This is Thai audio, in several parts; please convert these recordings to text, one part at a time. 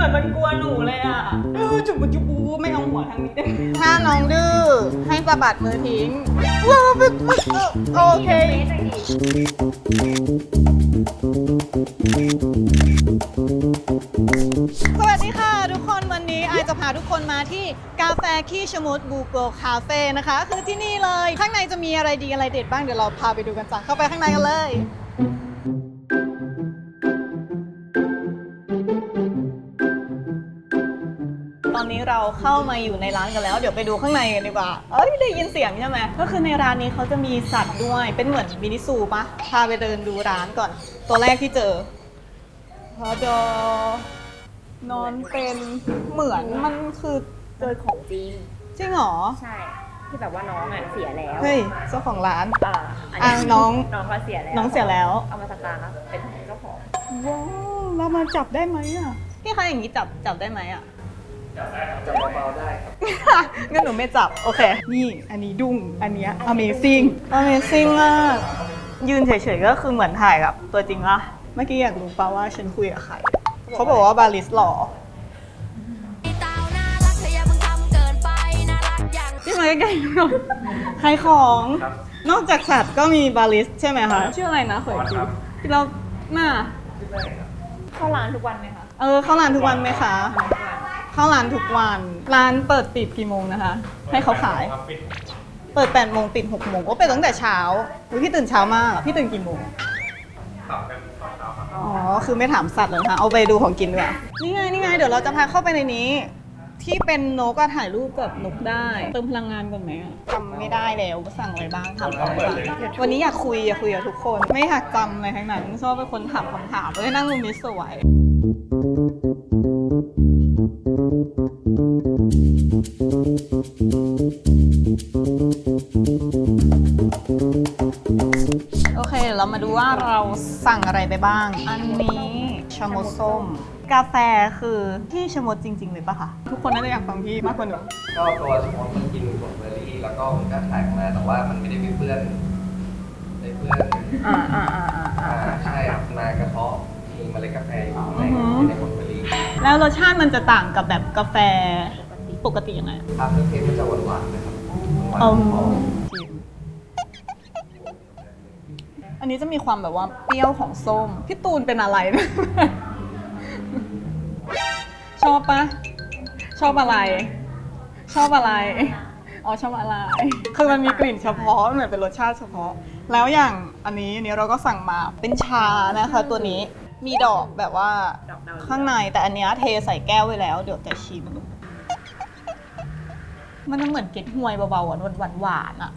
มือนมันกลัวหนูเลยอะเออจุบจุบบูไม่เอาหัวทางนี้ได้ไหมถ้าน้องดื้อให้สะบัดมือทิ้งว้าวโอเค สวัสดีค่ะทุกคนวันนี้ไอจะพาทุกคนมาที่กาแฟขี้ชะมุดบูโกคาเฟ่นะคะ คือที่นี่เลย ข้างในจะมีอะไรดีอะไรเด็ดบ้างเดี๋ยวเราพาไปดูกันจ้ะเข้าไปข้างในกันเลย เราเข้ามาอยู่ในร้านกันแล้ว เดี๋ยวไปดูข้างในกันดีกว่า เอ้ยได้ยินเสียงใช่ไหมก็คือในร้านนี้เขาจะมีสัตว์ด้วย เป็นเหมือนมินิซูปะพาไปเดินดูร้านก่อน ตัวแรกที่เจอพอดอนอนเป็นเหมือนมันคือเจอของจริง จริงเหรอ ใช่ ที่แบบว่าน้องอะเสียแล้วเฮ้ยเจ้าของร้านอ่าอะน้องน้องเขาเสียแล้วน้องเสียแล้ว เอามาสตาร์ทเป็นเจ้าของว้าวเรามาจับได้ไหมอะพี่คะอย่างนี้จับจับได้ไหมอะ จับเบาๆได้ครับ งั้นหนูไม่จับ โอเค นี่ อันนี้ดุ้ง อันเนี้ย amazing amazing มาก ยืนเฉยๆก็คือเหมือนถ่ายกับตัวจริงละเมื่อกี้อยากรู้ป่าว่าฉันคุยกับใคร เขาบอกว่าบาลิสหล่อเต้าน่ารักเธออย่าเพิ่งทำเกินไปน่ารักอย่างพี่มาใกล้ๆหน่อยใครของนอกจากสัตว์ก็มีบาลิสใช่ไหมคะ ชื่ออะไรนะขออีกทีที่เราหน้าเข้าร้านทุกวันไหมคะ เออ เข้าร้านทุกวันไหมคะ เข้าร้านทุกวัน ร้านเปิดปิดกี่โมงนะคะ ให้เขาขายเปิด8โมงปิด6โมงก็เปิดตั้งแต่เช้าอุ๊ยพี่ตื่นเช้ามาก พี่ตื่นกี่โมงอ๋อ คือไม่ถามสัตว์เลยนะคะเอาไปดูของกินดีกว่านี่ไง นี่ไง เดี๋ยวเราจะพาเข้าไปในนี้ ที่เป็นนกก็ถ่ายรูปกับนกได้ เติมพลังงานก่อนไหมอะจำไม่ได้แล้วสั่งอะไรบ้างทำอะไรบ้างวันนี้อยากคุยอยากคุยกับทุกคน ไม่อยากจำอะไรทั้งนั้นชอบเป็นคนถามคำถามเลยนั่งมุมนี้สวย โอเคเดี๋ยวเรามาดูว่าเราสั่งอะไรไปบ้าง อันนี้ชะมดส้ม กาแฟคือที่ชะมดจริง ๆ เลยปะคะ ทุกคนน่าจะอยากฟังพี่มากกว่าหนูก็ตัวสมมติมันกินผลเบอร์รี่แล้วก็มันก็ถ่ายออกมาแต่ว่ามันไม่ได้มีเพื่อนในเพื่อนอ่าอ่าอ่าอ่าอ่าอ่าใช่ครับมากระเทาะมีเมล็ดกาแฟอยู่ข้างในอือหือในผลเบอร์รี่แล้วรสชาติมันจะต่างกับแบบกาแฟ ปกติยังไงถ้าเครื่องเทศมันจะหวานๆนะครับหวานอืๆหอมมอันนี้จะมีความแบบว่าเปรี้ยวของส้ม พี่ตูนเป็นอะไรนะชอบปะชอบอะไร ชอบอะไรอ๋อชอบอะไรคือมันมีกลิ่นเฉพาะเหมือนเป็นรสชาติเฉพาะ แล้วอย่างอันนี้อันนี้เราก็สั่งมาเป็นชานะคะ ตัวนี้มีดอกแบบว่าดอกดาวข้างในแต่อันเนี้ยเทใส่แก้วไว้แล้ว เดี๋ยวจะชิม มันเหมือนเก๊กฮวยเบาๆหวานหวานหวานๆอะ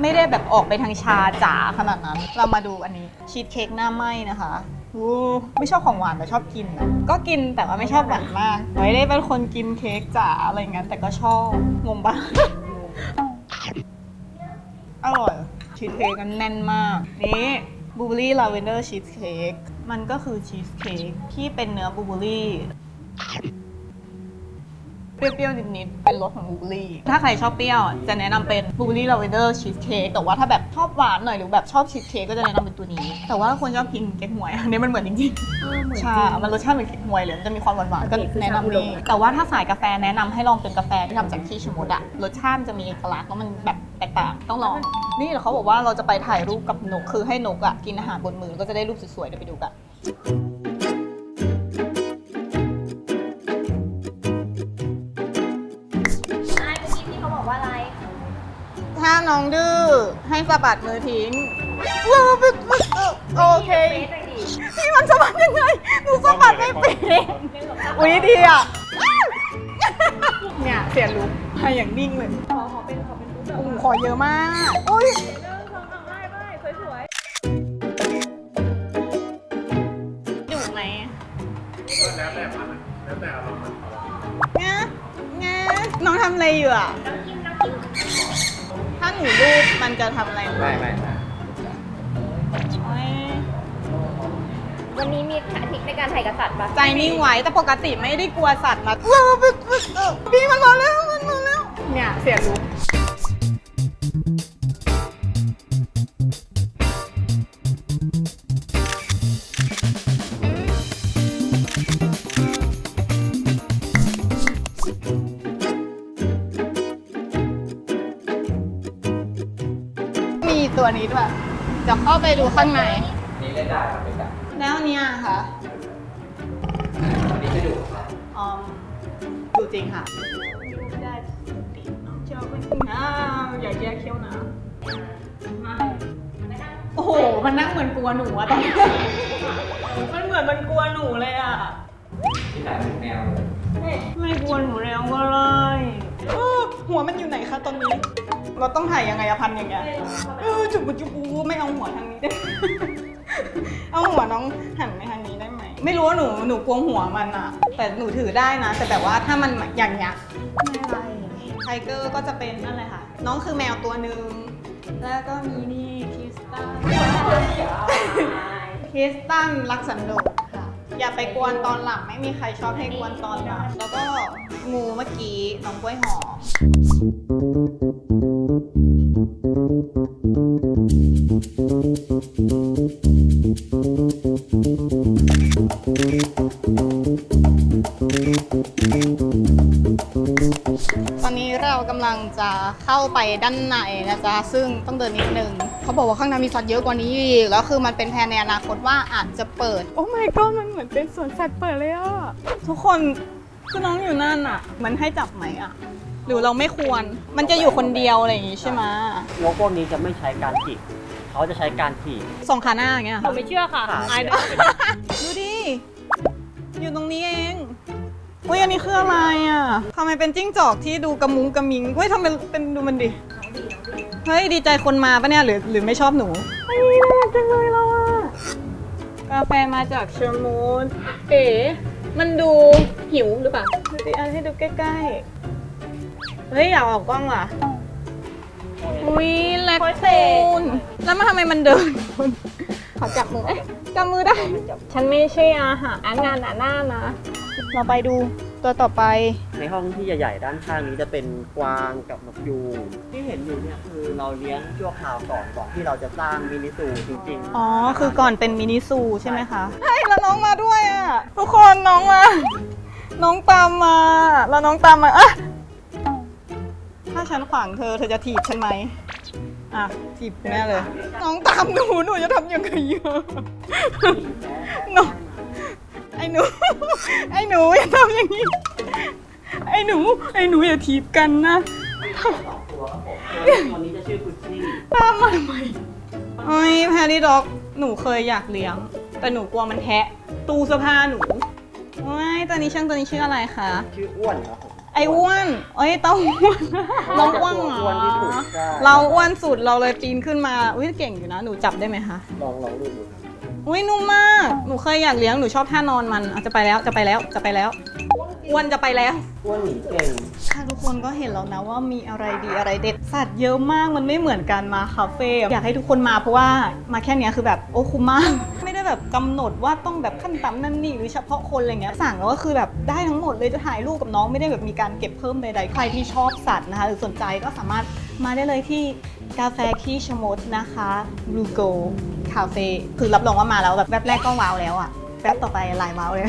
ไม่ได้แบบออกไปทางชาจ๋าขนาดนั้น เรามาดูอันนี้ชีสเค้กหน้าไหมนะคะอู้ไม่ชอบของหวานแต่ชอบกินนะก็กินแต่ว่าไม่ชอบหวานมากไม่ได้เป็นคนกินเค้กจ๋าอะไรอย่างนั้นแต่ก็ชอบงงปะ อร่อยชีสเค้กกันแน่นมาก นี่บลูเบอรี่ลาเวนเดอร์ชีสเค้กมันก็คือชีสเค้กที่เป็นเนื้อบลูเบอรี่ เปรี้ยวๆ นิดๆ เป็นรสของบลูเบอรี่ ถ้าใครชอบเปรี้ยวอะจะแนะนำเป็นบลูเบอรี่ลาเวนเดอร์ชีสเค้กแต่ว่าถ้าแบบชอบหวานหน่อยหรือแบบชอบชีสเค้กก็จะแนะนำเป็นตัวนี้ แต่ว่าคนชอบกินเก๊กฮวยอันนี้มันเหมือนจริงๆใช่มันรสชาติเหมือนเค้กฮวยเลยมันจะมีความหวานๆก็แนะนำนี่แต่ว่าถ้าสายกาแฟแนะนำให้ลองเป็นกาแฟที่ทำจากขี้ชะมดอะรสชาติมันจะมีเอกลักษณ์แล้วมันแบบแตกต่างต้องลอง นี่เขาบอกว่าเราจะไปถ่ายรูปกับนกคือให้นกอะกินอาหารบนมือก็จะได้รูปสวยๆเดี๋ยวไปดูกัน น้องดื้อให้สะบัดมือทิ้งว้าวปึ๊บปึ๊บเออโอเคพี่มันสะบัดยังไงหนูสะบัดไม่เป็นอุ้ยดีอะเนี่ยเสียลุกให้อย่างนิ่งเลยขอขอเป็นขอเป็นรูปแบบโอ้โหขอเยอะมากอุ้ยเรื่องสองเอาได้ได้สวยดุไหมแล้วแต่มันแล้วแต่อารมณ์มันงะงะน้องทำอะไรอยู่อะ ถูรูปมันจะทำอะไรไม่ไม่โอ๊ยวันนี้มีทริคในการถ่ายกษัตริย์ปะใจนิ่งไว้แต่ปกติไม่ได้กลัวสัตว์นะว้าเออพี่มันมาแล้วมันมาแล้วเนี่ยเสียลุก อันนี้ด้วยจะเข้าไปดูข้างใน นี่เล่นได้ครับเป็นแบบแล้วเนี่ยค่ะอันนี้ไม่ดุครับอืมดูจริงค่ะไม่ได้ติดน้องเจ้าเป็นน้าอย่าแยกเขี้ยวนะมาโอ้โห มันนั่งเหมือนกลัวหนูอะตอนนี้มันเหมือนมันกลัวหนูเลยอะที่ไหนเป็นแมวเลยไม่กลัวหนูแล้วก็เลยเออหัวมันอยู่ไหนคะตอนนี้ เราต้องถ่ายยังไงอะพันอย่างเงี้ยเออจุบจุบอูไม่เอาหัวทางนี้ได้ เอาหัวน้องหันไปทางนี้ได้ไหม ไม่รู้ว่าหนูหนูกลัวหัวมันอะแต่หนูถือได้นะ แต่แบบว่าถ้ามันอย่างเงี้ยไม่ไรไทเกอร์ก็จะเป็นนั่นเลยค่ะ น้องคือแมวตัวหนึ่งแล้วก็มีนี่คิสตันคิสตันรักสันโดษค่ะ อย่าไปกวนตอนหลับไม่มีใครชอบให้กวนตอนหลับแล้วก็งูเมื่อกี้น้องกล้วยหอม ด้านในนะจ๊ะซึ่งต้องเดินนิดนึงเขาบอกว่าข้างในมีสัตว์เยอะกว่านี้อีกแล้วคือมันเป็นแผนในอนาคตว่าอาจจะเปิด โอ้ my god มันเหมือนเป็นสวนสัตว์เปิดเลยอะทุกคนคือน้องอยู่นั่นอะมันให้จับไหมอะหรือเราไม่ควรมันจะอยู่คนเดียวอะไรอย่างงี้ใช่ไหมนกพวกนี้จะไม่ใช้การจีบเขาจะใช้การถีบสองขาหน้าอย่างเงี้ยผมไม่เชื่อค่ะค่ะอายดูดิอยู่ตรงนี้เอง อุ้ยอันนี้คืออะไรอะทำไมเป็นจิ้งจอกที่ดูกระมุงกระมิงเฮ้ยทำไมเป็นดูมันดิ เฮ้ยดีใจคนมาปะเนี่ยหรือหรือไม่ชอบหนูเฮ้ยน่ารักจังเลยเราอะกาแฟมาจากเชอร์มูนเอ๋มันดูหิวหรือเปล่าดูดิอันให้ดูใกล้ๆ เฮ้ยอยากออกกล้องว่ะอุ้ยแลคคูนแล้วมาทำไมมันเดิน ขอจับมือเอ๊ะจับมือได้ ฉันไม่ใช่อาหารงานหนาหน้านะ เราไปดูตัวต่อไป ในห้องที่ใหญ่ๆด้านข้างนี้จะเป็นกวางกับนกยูงที่เห็นอยู่เนี่ยคือเราเลี้ยงชั่วคราวก่อนก่อนที่เราจะสร้างมินิซูจริงๆ อ๋อ คือก่อนเป็นมินิซูใช่ไหมคะใช่แล้วน้องมาด้วยอะ ทุกคนน้องมา น้องตามมาแล้วน้องตามมาอะถ้าฉันขวางเธอเธอจะถีบฉันไหมอะถีบแน่เลย น้องตามหนูหนูจะทำยังไงอะน้องไอ้หนู ไอ้หนูอย่าทำอย่างนี้ ไอ้หนู ไอ้หนูอย่าถีบกันนะสองตัวครับผมตัวนี้จะชื่อกุชชี่ตามมาทำไมไอ้แพรรี่ด็อก หนูเคยอยากเลี้ยง แต่หนูกลัวมันแทะ ตู้เสื้อผ้าหนูโอ้ยตัวนี้ช่างตัวนี้ชื่ออะไรคะ ชื่ออ้วนครับผมไอ้อ้วนเอ้ยเต้าอ้วนน้องอ้วนเหรอ้วนที่สุดอใช่เราอ้วนสุดเราเลยปีนขึ้นมา อุ้ยเก่งอยู่นะ หนูจับได้ไหมคะ ลองลองดูดูครับ อุ้ยนุ่มมาก หนูเคยอยากเลี้ยง หนูชอบท่านอนมันอะจะไปแล้ว จะไปแล้ว จะไปแล้วอ้วนจะไปแล้ว อ้วนหนีเก่ง ค่ะทุกคนก็เห็นแล้วนะว่ามีอะไรดีอะไรเด็ด สัตว์เยอะมาก มันไม่เหมือนกันมาคาเฟ่ อยากให้ทุกคนมาเพราะว่ามาแค่เนี้ยคือแบบโอ้คุ้มมาก ไม่ได้แบบกำหนดว่าต้องแบบขั้นต่ำนั่นนี่หรือเฉพาะคนอะไรเงี้ย สั่งแล้วก็คือแบบได้ทั้งหมดเลยจะถ่ายรูปกับน้องไม่ได้แบบมีการเก็บเพิ่มใดๆ ใครที่ชอบสัตว์นะคะหรือสนใจก็สามารถมาได้เลยที่กาแฟขี้ชะมดนะคะบลูโก คาเฟ่คือรับรองว่ามาแล้วแบบแวบแรกก็ว้าวแล้วอะแป๊บต่อไปลายเมาส์เลย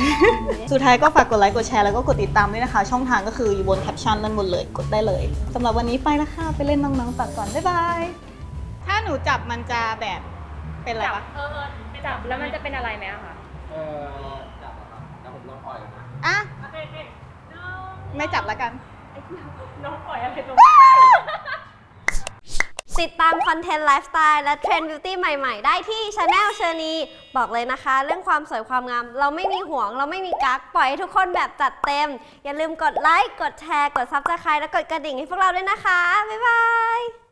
สุดท้ายก็ฝากกดไลค์กดแชร์แล้วก็กดติดตามด้วยนะคะ ช่องทางก็คืออยู่บนแคปชั่นนั่นบนเลยกดได้เลยสำหรับวันนี้ไปแล้วค่ะไปเล่นน้องๆตัดก่อนบ๊ายบายถ้าหนูจับมันจะแบบเป็นอะไรปะเออจับแล้วมันจะเป็นอะไรไหมอะคะเออจับอะครับแล้วผมต้องปล่อยนะอะไม่จับแล้วกันน้องปล่อยอะไรตรง ติดตามคอนเทนต์ไลฟ์สไตล์และเทรนด์บิวตี้ใหม่ๆ ได้ที่ช anel เชอร์นีบอกเลยนะคะ เรื่องความสวยความงาม เราไม่มีห่วง เราไม่มีกักปล่อยให้ทุกคนแบบจัดเต็ม อย่าลืมกดไลค์กดแชร์ กดซับสไครต์และกดกระดิ่งให้พวกเราด้วยนะคะ บ๊ายบาย